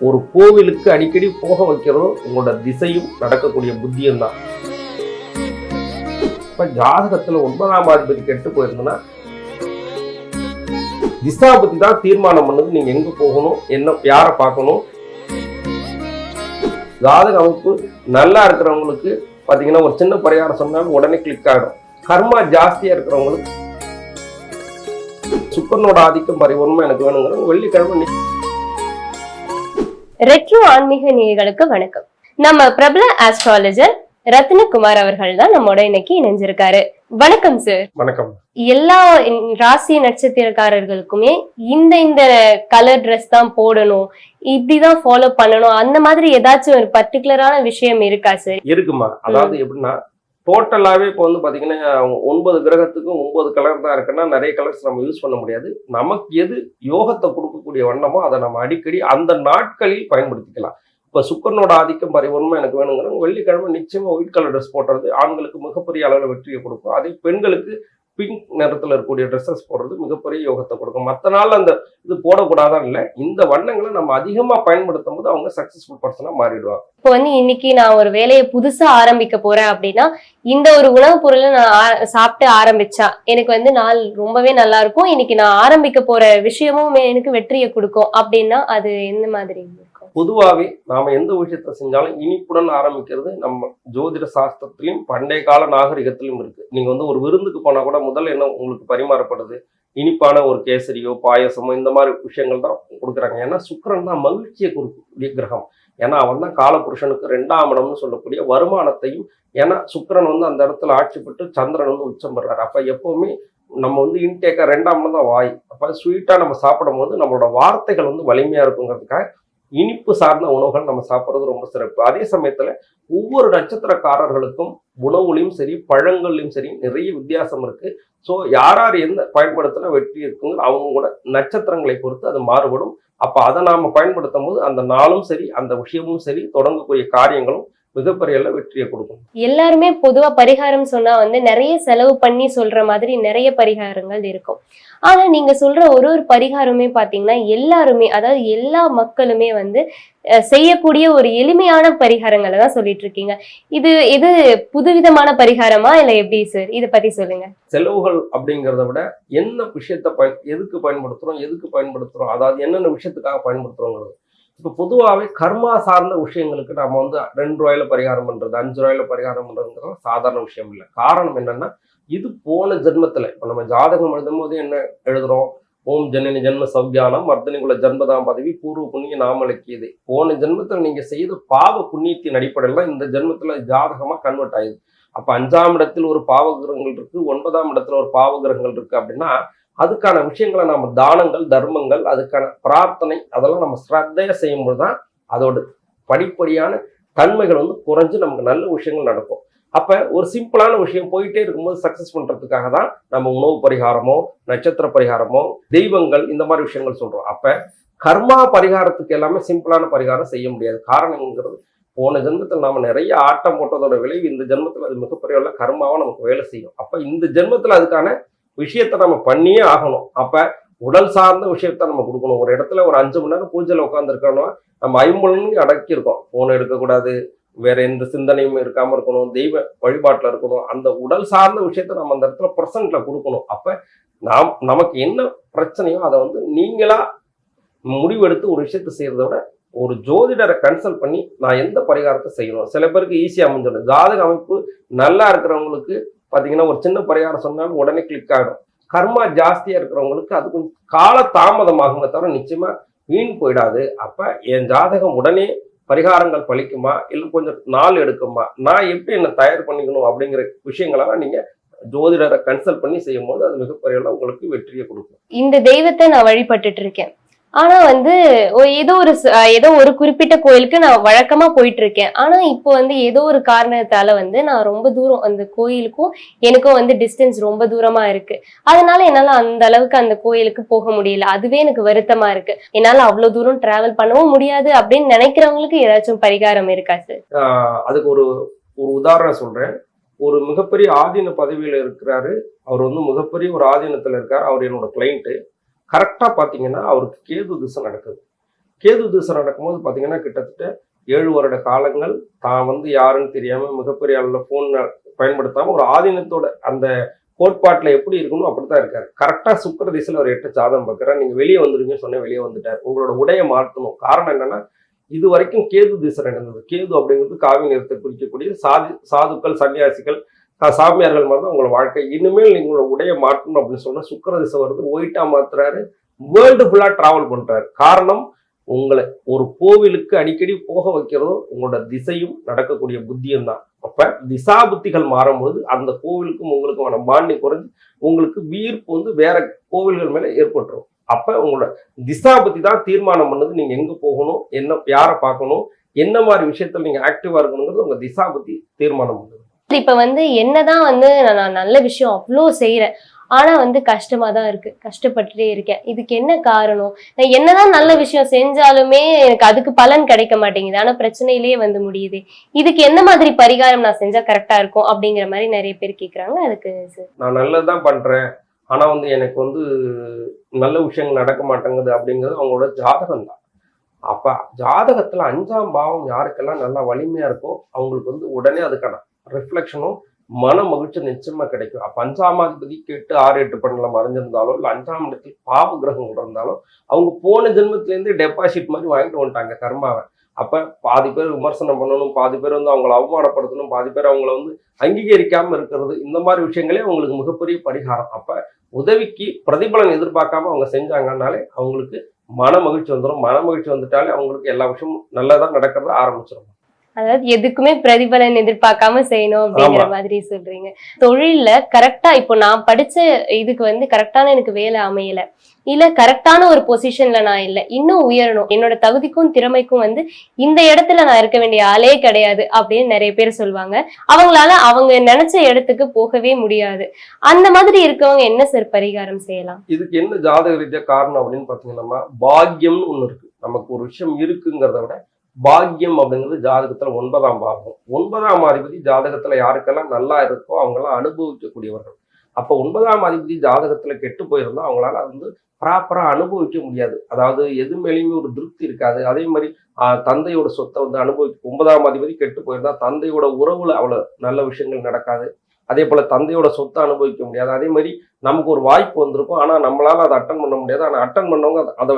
ஒரு கோவிலுக்கு அடிக்கடி போக வைக்கிறதும் உங்களோட திசையும் நடக்கக்கூடிய புத்தியும் தான் இப்ப ஜாதகத்துல ஒன்பதாம் அதிபதி கெட்டு போயிருந்ததுன்னா திசா பத்தி தான் தீர்மானம் பண்ணது. நீங்க எங்க போகணும்? என்ன யாரை பார்க்கணும்? ஜாதக அமைப்பு நல்லா இருக்கிறவங்களுக்கு பாத்தீங்கன்னா ஒரு சின்ன பரிகாரம் சொன்னாலும் உடனே கிளிக் ஆகிடும் கர்மா ஜாஸ்தியா இருக்கிறவங்களுக்கு சுக்கரனோட ஆதிக்கம் பரிவர்மா எனக்கு வேணுங்கிற வெள்ளிக்கிழமை ரெட்ரோ ஆன்மீக நேயர்களுக்கு வணக்கம். நம்ம பிரபல ஆஸ்ட்ராலஜர் ரத்னகுமார் அவர்கள் தான் நம்மோட இன்னைக்கு இணைஞ்சிருக்காரு. வணக்கம் சார் வணக்கம். எல்லா ராசி நட்சத்திரக்காரர்களுக்குமே இந்த இந்த கலர் ட்ரெஸ் தான் போடணும் இப்படிதான் ஃபாலோ பண்ணணும் அந்த மாதிரி ஏதாச்சும் ஒரு பர்டிகுலரான விஷயம் இருக்கா சார் இருக்குமா? அதாவது எப்படின்னா டோட்டலாவே இப்போ வந்து பாத்தீங்கன்னா ஒன்பது கிரகத்துக்கும் ஒன்பது கலர் தான் இருக்குன்னா நிறைய கலர்ஸ் நம்ம யூஸ் பண்ண முடியாது. நமக்கு எது யோகத்தை இருக்கக்கூடிய வண்ணமோ அதை நம்ம அடிக்கடி அந்த நாட்களில் பயன்படுத்திக்கலாம். இப்போ சுக்கரனோட ஆதிக்கம் பரிவர்மா எனக்கு வேணுங்கிறவங்க வெள்ளிக்கிழமை நிச்சயமாக ஒயிட் கலர் ட்ரெஸ் போடுறது ஆண்களுக்கு மிகப்பெரிய அளவில் வெற்றியை கொடுக்கும். அதே பெண்களுக்கு பிங்க் நிறத்தில் இருக்கக்கூடிய ட்ரெஸ்ஸஸ் போடுறது மிகப்பெரிய யோகத்தை கொடுக்கும். மற்ற நாள் அந்த இது போடக்கூடாதான் இல்லை. இந்த வண்ணங்களை நம்ம அதிகமாக பயன்படுத்தும் போது அவங்க சக்ஸஸ்ஃபுல் பர்சனாக மாறிடுவாங்க. இப்போ வந்து இன்னைக்கு நான் ஒரு வேலையை புதுசாக ஆரம்பிக்க போறேன் அப்படின்னா இந்த ஒரு உணவுப் பொருளை நான் சாப்பிட்டு ஆரம்பிச்சா எனக்கு வந்து நாள் ரொம்பவே நல்லா இருக்கும். இன்னைக்கு நான் ஆரம்பிக்க போற விஷயமும் எனக்கு வெற்றியை கொடுக்கும் அப்படின்னா அது எந்த மாதிரி? பொதுவாகவே நாம் எந்த விஷயத்த செஞ்சாலும் இனிப்புடன் ஆரம்பிக்கிறது நம்ம ஜோதிட சாஸ்திரத்திலையும் பண்டைய கால நாகரிகத்திலும் இருக்குது நீங்கள் வந்து ஒரு விருந்துக்கு போனால் கூட முதல்ல என்ன உங்களுக்கு பரிமாறப்படுது? இனிப்பான ஒரு கேசரியோ பாயசமோ இந்த மாதிரி விஷயங்கள் தான் கொடுக்குறாங்க. ஏன்னா சுக்கரன் தான் மகிழ்ச்சியை கொடுக்கக்கூடிய கிரகம் ஏன்னா அவன் தான் காலபுருஷனுக்கு ரெண்டாம் இடம்னு சொல்லக்கூடிய வருமானத்தையும் ஏன்னா சுக்கரன் வந்து அந்த இடத்துல ஆட்சி பெற்று சந்திரன் வந்து உச்சம் பெறாரு. அப்போ எப்போவுமே நம்ம வந்து இன்டேக்காக ரெண்டாம் இடம் தான் வாய். அப்போ ஸ்வீட்டாக நம்ம சாப்பிடும் போது நம்மளோட வார்த்தைகள் வந்து வலிமையாக இருக்குங்கிறதுக்காக இனிப்பு சார்ந்த உணவுகள் நம்ம சாப்பிட்றது ரொம்ப சிறப்பு. அதே சமயத்தில் ஒவ்வொரு நட்சத்திரக்காரர்களுக்கும் உணவுலையும் சரி பழங்கள்லையும் சரி நிறைய வித்தியாசம் இருக்குது ஸோ யார் யார் எந்த பயன்படுத்தினா வெற்றி இருக்குங்க அவங்க கூட நட்சத்திரங்களை பொறுத்து அது மாறுபடும். அப்போ அதை நாம் பயன்படுத்தும் போது அந்த நாளும் சரி அந்த விஷயமும் சரி தொடங்கக்கூடிய காரியங்களும் மிகப்பெரிய வெற்றியை கொடுக்கும். எல்லாருமே பொதுவா பரிகாரம் சொன்னா வந்து நிறைய செலவு பண்ணி சொல்ற மாதிரி நிறைய பரிகாரங்கள் இருக்கும். ஆனா நீங்க சொல்ற ஒரு ஒரு பரிகாரமே பாத்தீங்கன்னா எல்லாருமே அதாவது எல்லா மக்களுமே வந்து செய்யக்கூடிய ஒரு எளிமையான பரிகாரங்களை தான் சொல்லிட்டு இருக்கீங்க. இது இது புதுவிதமான பரிகாரமா இல்ல எப்படி சார் இத பத்தி சொல்லுங்க. செலவுகள் அப்படிங்கிறத விட என்ன விஷயத்தை பயன் எதுக்கு பயன்படுத்துறோம் எதுக்கு பயன்படுத்துறோம் அதாவது என்னென்ன விஷயத்துக்காக பயன்படுத்துறோங்கிறது. இப்போ பொதுவாகவே கர்மா சார்ந்த விஷயங்களுக்கு நம்ம வந்து ரெண்டு ரூபாயில பரிகாரம் பண்ணுறது அஞ்சு ரூபாயில பரிகாரம் பண்ணுறதுங்கிறது சாதாரண விஷயம் இல்லை. காரணம் என்னன்னா இது போன ஜென்மத்தில் இப்போ நம்ம ஜாதகம் எழுதும் போது என்ன எழுதுறோம்? ஓம் ஜனனி ஜென்ம சௌக்கியானம் வர்த்தனிகுல ஜன்மதாம் பதவி பூர்வ புண்ணிய நாமலக்கியது போன ஜென்மத்தில் நீங்கள் செய்த பாவ புண்ணியத்தின் அடிப்படையில் தான் இந்த ஜென்மத்தில் ஜாதகமாக கன்வெர்ட் ஆகுது அப்போ அஞ்சாம் இடத்தில் ஒரு பாவகிரகங்கள் இருக்குது ஒன்பதாம் இடத்துல ஒரு பாவகிரகங்கள் இருக்குது அப்படின்னா அதுக்கான விஷயங்களை நம்ம தானங்கள் தர்மங்கள் அதுக்கான பிரார்த்தனை அதெல்லாம் நம்ம ஸ்ரத்தையா செய்யும்போது தான் அதோட படிப்படியான தன்மைகள் வந்து குறைஞ்சு நமக்கு நல்ல விஷயங்கள் நடக்கும். அப்போ ஒரு சிம்பிளான விஷயம் போயிட்டே இருக்கும்போது சக்ஸஸ் பண்ணுறதுக்காக தான் நம்ம உணவு பரிகாரமோ நட்சத்திர பரிகாரமோ தெய்வங்கள் இந்த மாதிரி விஷயங்கள் சொல்கிறோம் அப்போ கர்மா பரிகாரத்துக்கு எல்லாமே சிம்பிளான பரிகாரம் செய்ய முடியாது. காரணங்கிறது போன ஜென்மத்தில் நாம் நிறைய ஆட்டம் போட்டதோட விளைவு இந்த ஜென்மத்தில் அது மிகப்பெரிய உள்ள கர்மாவா நமக்கு வேலை செய்யும். அப்போ இந்த ஜென்மத்தில் அதுக்கான விஷயத்தை நம்ம பண்ணியே ஆகணும். அப்போ உடல் சார்ந்த விஷயத்த நம்ம கொடுக்கணும். ஒரு இடத்துல ஒரு அஞ்சு மணி நேரம் பூஜையில் உட்காந்துருக்கோம்னா நம்ம ஐம்பொழுங்கு அடக்கியிருக்கோம். ஃபோன் எடுக்கக்கூடாது வேற எந்த சிந்தனையும் இருக்காமல் இருக்கணும் தெய்வ வழிபாட்டில் இருக்கணும். அந்த உடல் சார்ந்த விஷயத்த நம்ம அந்த இடத்துல ப்ரெசண்ட்டில் கொடுக்கணும். அப்போ நாம் நமக்கு என்ன பிரச்சனையோ அதை வந்து நீங்களா முடிவெடுத்து ஒரு விஷயத்தை செய்கிறத விட ஒரு ஜோதிடரை கன்சல்ட் பண்ணி நான் எந்த பரிகாரத்தை செய்யணும்? சில பேருக்கு ஈஸியாக அமைஞ்சிடும் ஜாதக அமைப்பு நல்லா இருக்கிறவங்களுக்கு பார்த்தீங்கன்னா ஒரு சின்ன பரிகாரம் சொன்னாலும் உடனே கிளிக் ஆகிடும் கர்மா ஜாஸ்தியாக இருக்கிறவங்களுக்கு அது கொஞ்சம் கால தாமதமாகுமே தவிர நிச்சயமாக வீண் போயிடாது. அப்போ என் ஜாதகம் உடனே பரிகாரங்கள் பழிக்குமா? இல்லை கொஞ்சம் நாள் எடுக்குமா? நான் எப்படி என்னை தயார் பண்ணிக்கணும் அப்படிங்கிற விஷயங்களெல்லாம் நீங்கள் ஜோதிடரை கன்சல்ட் பண்ணி செய்யும்போது அது மிகப்பெரிய உங்களுக்கு வெற்றியை கொடுக்கும். இந்த தெய்வத்தை நான் வழிபட்டுட்டு இருக்கேன். ஆனா வந்து ஏதோ ஒரு ஏதோ ஒரு குறிப்பிட்ட கோயிலுக்கு நான் வழக்கமா போயிட்டு இருக்கேன் ஆனா இப்போ வந்து ஏதோ ஒரு காரணத்தால வந்து நான் ரொம்ப தூரம் அந்த கோயிலுக்கும் எனக்கும் வந்து டிஸ்டன்ஸ் ரொம்ப தூரமா இருக்கு. அதனால என்னால அந்த அளவுக்கு அந்த கோயிலுக்கு போக முடியல. அதுவே எனக்கு வருத்தமா இருக்கு. என்னால அவ்வளவு தூரம் டிராவல் பண்ணவும் முடியாது அப்படின்னு நினைக்கிறவங்களுக்கு ஏதாச்சும் பரிகாரம் இருக்கா சார் அதுக்கு ஒரு ஒரு உதாரணம் சொல்றேன். ஒரு மிகப்பெரிய ஆதீன பதவியில இருக்கிறாரு. அவர் வந்து மிகப்பெரிய ஒரு ஆதீனத்துல இருக்காரு. அவர் என்னோட கிளைண்ட்டு கரெக்டாக பார்த்தீங்கன்னா அவருக்கு கேது திசை நடக்குது. கேது திசை நடக்கும்போது பார்த்தீங்கன்னா கிட்டத்தட்ட ஏழு வருட காலங்கள் தான் வந்து யாருன்னு தெரியாமல் மிகப்பெரிய அளவில் ஃபோன் பயன்படுத்தாமல் ஒரு ஆதீனத்தோட அந்த கோட்பாட்டில் எப்படி இருக்கணும் அப்படி தான் இருக்காரு கரெக்டாக சுக்கர திசையில் ஒரு எட்டு சாதம் பார்க்குறாரு. நீங்கள் வெளியே வந்துருங்கன்னு சொன்னேன் வெளியே வந்துட்டார். உங்களோட உடையை மாற்றணும். காரணம் என்னென்னா இது வரைக்கும் கேது திசை நடந்தது. கேது அப்படிங்கிறது காவி நிறத்தை குறிக்கக்கூடிய சாதி சாதுக்கள் சன்னியாசிகள் சாமியார்கள் மாதிரி தான் உங்களோட வாழ்க்கை. இனிமேல் நீங்களோட உடையை மாற்றணும் அப்படின்னு சொன்னால் சுக்கர திசை வருது ஒயிட்டா மாத்துறாரு வேர்ல்டு ஃபுல்லாக ட்ராவல் பண்ணுறாரு காரணம் உங்களை ஒரு கோவிலுக்கு அடிக்கடி போக வைக்கிறதும் உங்களோட திசையும் நடக்கக்கூடிய புத்தியும் தான். அப்போ திசா புத்திகள் மாறும்பொழுது அந்த கோவிலுக்கும் உங்களுக்குமான மாண்டி குறைஞ்சு உங்களுக்கு வீர்ப்பு வந்து வேற கோவில்கள் மேலே ஏற்பட்டுரும். அப்போ உங்களோட திசா புத்தி தான் தீர்மானம் பண்ணது நீங்கள் எங்கே போகணும் என்ன யாரை பார்க்கணும் என்ன மாதிரி விஷயத்தில் நீங்கள் ஆக்டிவாக இருக்கணுங்கிறது உங்கள் திசா புத்தி தீர்மானம் பண்ணுது. இப்போ வந்து என்னதான் வந்து நான் நான் நல்ல விஷயம் அவ்வளோ செய்கிறேன் ஆனா வந்து கஷ்டமா தான் இருக்கு. கஷ்டப்பட்டுட்டே இருக்கேன். இதுக்கு என்ன காரணம்? நான் என்னதான் நல்ல விஷயம் செஞ்சாலுமே எனக்கு அதுக்கு பலன் கிடைக்க மாட்டேங்குது. ஆனா பிரச்சனையிலேயே வந்து முடியுது. இதுக்கு என்ன மாதிரி பரிகாரம் நான் செஞ்சா கரெக்டா இருக்கும் அப்படிங்கிற மாதிரி நிறைய பேர் கேக்குறாங்க. அதுக்கு நான் நல்லதுதான் பண்றேன். ஆனா வந்து எனக்கு வந்து நல்ல விஷயங்கள் நடக்க மாட்டேங்குது அப்படிங்கிறது அவங்களோட ஜாதகம் தான் அப்ப ஜாதகத்துல அஞ்சாம் பாவம் யாருக்கெல்லாம் நல்லா வலிமையா இருக்கோ அவங்களுக்கு வந்து உடனே அதுக்கான ரிஃப்ளெக்ஷனும் மன மகிழ்ச்சி நிச்சயமா கிடைக்கும். அப்ப அஞ்சாமாதிபதி கேட்டு ஆறு எட்டு பண்ணல மறைஞ்சிருந்தாலோ இல்ல அஞ்சாம் இடத்தில் பாவ கிரகம் இருந்தாலோ அவங்க போன ஜென்மத்துல இருந்து டெபாசிட் மாதிரி வாங்கிட்டு வந்துட்டாங்க கர்மாவை. அப்ப பாதி பேர் விமர்சனம் பண்ணணும் பாதி பேர் வந்து அவங்கள அவமானப்படுத்தணும் பாதி பேர் அவங்கள வந்து அங்கீகரிக்காம இருக்கிறது இந்த மாதிரி விஷயங்களே அவங்களுக்கு மிகப்பெரிய பரிகாரம். அப்ப உதவிக்கு பிரதிபலன் எதிர்பார்க்காம அவங்க செஞ்சாங்கன்னாலே அவங்களுக்கு மன மகிழ்ச்சி வந்துடும் மன மகிழ்ச்சி வந்துட்டாலே அவங்களுக்கு எல்லா விஷயமும் நல்லதாக நடக்கிறத ஆரம்பிச்சிடும் அதாவது எதுக்குமே பிரதிபலன் எதிர்பார்க்காம செய்யணும் அப்படிங்கிற. மாதிரி சொல்றீங்க. தொழில்ல கரெக்டா இப்போ நான் படிச்ச இதுக்கு வந்து கரெக்டான எனக்கு வேலை அமையல. இல்ல கரெக்டான ஒரு பொசிஷன்ல நான் இல்ல. இன்னும் உயரணும். என்னோட தகுதிக்கும் திறமைக்கும் வந்து இந்த இடத்துல நான் இருக்க வேண்டிய ஆளே கிடையாது அப்படின்னு நிறைய பேர் சொல்லுவாங்க அவங்களால அவங்க நினைச்ச இடத்துக்கு போகவே முடியாது. அந்த மாதிரி இருக்கவங்க என்ன சார் பரிகாரம் செய்யலாம்? இதுக்கு என்ன ஜாதக ரீதியா காரணம் அப்படின்னு பாத்தீங்கன்னா பாக்கியம்னு ஒண்ணு இருக்கு. நமக்கு ஒரு விஷயம் இருக்குங்கிறத விட பாக்கியம் அப்படிங்கிறது ஜாதகத்துல ஒன்பதாம் பாகம். ஒன்பதாம் அதிபதி ஜாதகத்துல யாருக்கெல்லாம் நல்லா இருக்கோ அவங்கெல்லாம் அனுபவிக்கக்கூடியவர்கள். அப்போ ஒன்பதாம் அதிபதி ஜாதகத்துல கெட்டு போயிருந்தா அவங்களால வந்து ப்ராப்பரா அனுபவிக்க முடியாது. அதாவது எது மேலேயுமே ஒரு திருப்தி இருக்காது. அதே மாதிரி தந்தையோட சொத்தை வந்து அனுபவிக்க ஒன்பதாம் அதிபதி கெட்டு போயிருந்தா தந்தையோட உறவுல அவ்வளவு நல்ல விஷயங்கள் நடக்காது. அதே போல தந்தையோட சொத்தை அனுபவிக்க முடியாது. அதே மாதிரி நமக்கு ஒரு வாய்ப்பு வந்திருக்கும். ஆனா நம்மளால அதை அட்டன் பண்ண முடியாது. ஆனா அட்டன் பண்ணவங்க அதை- அதை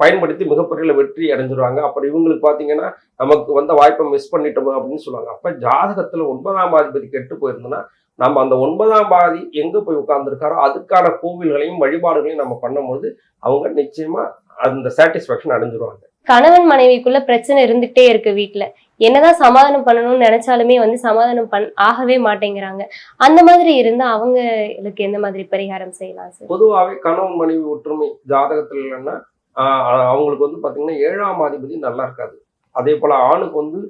பயன்படுத்தி மிகப்பெரிய வெற்றி அடைஞ்சிருவாங்க. அப்புறம் இவங்களுக்கு பாத்தீங்கன்னா நமக்கு வந்த வாய்ப்பை மிஸ் பண்ணிட்டோம் அப்படின்னு சொல்லுவாங்க. அப்ப ஜாதகத்துல ஒன்பதாம் அதிபதி கெட்டு போயிருந்தோம்னா நம்ம அந்த ஒன்பதாம் பாதி எங்க போய் உட்கார்ந்துருக்காரோ அதுக்கான கோவில்களையும் வழிபாடுகளையும் நம்ம பண்ணும்போது அவங்க நிச்சயமா அந்த சாட்டிஸ்ஃபேக்ஷன் அடைஞ்சிருவாங்க. கணவன் மனைவிக்குள்ள பிரச்சனை இருந்துகிட்டே இருக்கு வீட்ல. என்னதான் சமாதானம் பண்ணணும்னு நினைச்சாலுமே வந்து சமாதானம் பண் ஆகவே மாட்டேங்கிறாங்க. அந்த மாதிரி இருந்தா அவங்களுக்கு எந்த மாதிரி பரிகாரம் செய்யலாம் சார்? பொதுவாகவே கணவன் மனைவி ஒற்றுமை ஜாதகத்துல இல்லைன்னா அவங்களுக்கு வந்து பார்த்தீங்கன்னா ஏழாம் அதிபதி நல்லா இருக்காது. அதே போல் ஆணுக்கு வந்து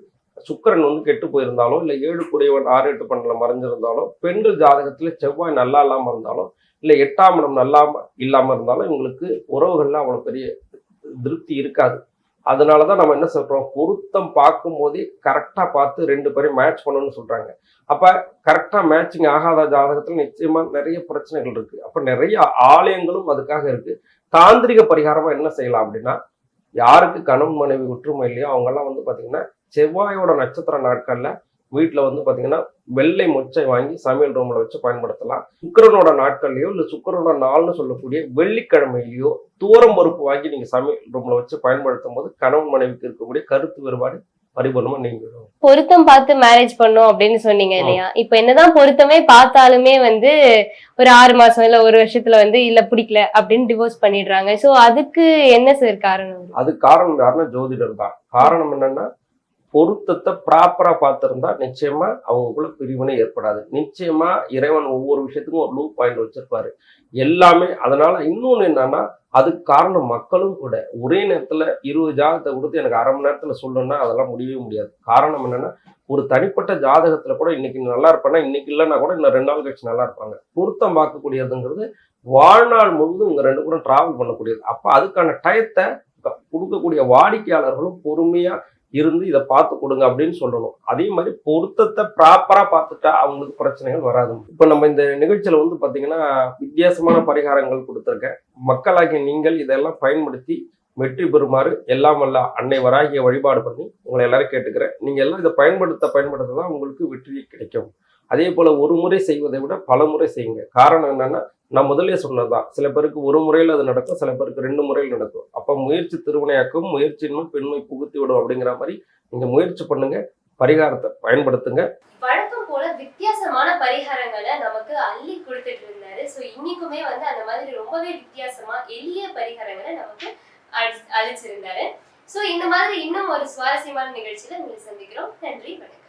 சுக்கிரன் வந்து கெட்டு போயிருந்தாலோ இல்லை ஏழு குடையவன் ஆறு எட்டு பண்ணல மறைஞ்சிருந்தாலோ பெண்கள் ஜாதகத்தில் செவ்வாய் நல்லா இல்லாமல் இருந்தாலும் இல்லை எட்டாம் இடம் நல்லா இல்லாமல் இருந்தாலும் இவங்களுக்கு உறவுகளில் அவ்வளோ பெரிய திருப்தி இருக்காது. அதனால தான் நம்ம என்ன சொல்கிறோம் பொருத்தம் பார்க்கும் போதே கரெக்டாக பார்த்து ரெண்டு பேரையும் மேட்ச் பண்ணணும்னு சொல்கிறாங்க அப்போ கரெக்டாக மேட்சிங் ஆகாத ஜாதகத்தில் நிச்சயமாக நிறைய பிரச்சனைகள் இருக்குது அப்போ நிறைய ஆலயங்களும் அதுக்காக இருக்குது தாந்திரிக பரிகாரமாக என்ன செய்யலாம் அப்படின்னா யாருக்கு கணவன் மனைவி ஒற்றுமை இல்லையோ அவங்கெல்லாம் வந்து பார்த்திங்கன்னா செவ்வாயோட நட்சத்திர நாட்களில் வீட்டுல வந்து பாத்தீங்கன்னா வெள்ளை மொச்சை வாங்கி சமையல் ரூம்ல வச்சு பயன்படுத்தலாம். சுக்கிரனோட நாட்கள்லயோ இல்ல சுக்கிரனோட நாள்னு சொல்லக்கூடிய வெள்ளிக்கிழமையிலயோ தூரம் பருப்பு வாங்கி நீங்க சமையல் ரூம்ல வச்சு பயன்படுத்தும் போது கணவன் மனைவிக்கு இருக்கக்கூடிய கருத்து வேறுபாடு பரிபூர்ணமா நீங்கிடும் பொருத்தம் பார்த்து மேரேஜ் பண்ணோம் அப்படின்னு சொன்னீங்க இல்லையா? இப்ப என்னதான் பொருத்தமே பார்த்தாலுமே வந்து ஒரு ஆறு மாசம் இல்ல ஒரு வருஷத்துல வந்து இல்ல பிடிக்கல அப்படின்னு டிவோர்ஸ் பண்ணிடுறாங்க. சோ அதுக்கு என்ன சார் காரணம்? அது காரணம் யாருன்னா ஜோதிடர் தான். காரணம் என்னன்னா பொருத்தத்தை ப்ராப்பராக பார்த்துருந்தா நிச்சயமா அவங்களுக்குள்ள பிரிவினை ஏற்படாது. நிச்சயமா இறைவன் ஒவ்வொரு விஷயத்துக்கும் ஒரு லூ பாயிண்ட் வச்சிருப்பாரு. எல்லாமே அதனால இன்னொன்று என்னன்னா அதுக்கு காரணம் மக்களும் கூட. ஒரே நேரத்தில் இருபது ஜாதகத்தை கொடுத்து எனக்கு அரை மணி நேரத்தில் சொல்லணும்னா அதெல்லாம் முடியவே முடியாது. காரணம் என்னன்னா ஒரு தனிப்பட்ட ஜாதகத்தில் கூட இன்னைக்கு நல்லா இருப்பேன்னா இன்னைக்கு இல்லைன்னா கூட இன்னும் ரெண்டு நாள் கழிச்சு நல்லா இருப்பாங்க. பொருத்தம் பார்க்கக்கூடியதுங்கிறது வாழ்நாள் முழுவதும் இவங்க ரெண்டு பேரும் டிராவல் பண்ணக்கூடியது. அப்போ அதுக்கான டயத்தை கொடுக்கக்கூடிய வாடிக்கையாளர்களும் பொறுமையாக இருந்து இதை பார்த்து கொடுங்க அப்படின்னு சொல்லணும் அதே மாதிரி பொருத்தத்தை ப்ராப்பராக பார்த்துட்டா அவங்களுக்கு பிரச்சனைகள் வராது. இப்போ நம்ம இந்த நிகழ்ச்சியில் வந்து பார்த்தீங்கன்னா வித்தியாசமான பரிகாரங்கள் கொடுத்துருக்கேன். மக்களாகிய நீங்கள் இதெல்லாம் பயன்படுத்தி வெற்றி பெறுமாறு எல்லாம் வல்ல அன்னை வராகிய வழிபாடு பண்ணி உங்களை எல்லாரும் கேட்டுக்கிறேன். நீங்கள் எல்லாம் இதை பயன்படுத்த பயன்படுத்த தான் உங்களுக்கு வெற்றி கிடைக்கும். அதே போல ஒரு முறை செய்வதை விட பல முறை செய்யுங்க. காரணம் என்னன்னா நான் முதல்ல சொன்னதுதான். சில பேருக்கு ஒரு முறையில் அது நடக்கும் சில பேருக்கு ரெண்டு முறையில் நடக்கும். அப்போ முயற்சி திருவினையாக்கும் முயற்சியின்மை பெண்மை புகுத்தி விடும் அப்படிங்கிற மாதிரி நீங்க முயற்சி பண்ணுங்க பரிகாரத்தை பயன்படுத்துங்க. வழக்கம் போல வித்தியாசமான பரிகாரங்களை நமக்கு அள்ளி கொடுத்துட்டு இருந்தாரு. ஸோ இன்னைக்குமே வந்து அந்த மாதிரி ரொம்பவே வித்தியாசமா எளிய பரிகாரங்களை நமக்கு அழிச்சிருந்தாரு ஸோ இந்த மாதிரி இன்னும் ஒரு சுவாரஸ்யமான நிகழ்ச்சியில உங்களை சந்திக்கிறோம். நன்றி வணக்கம்.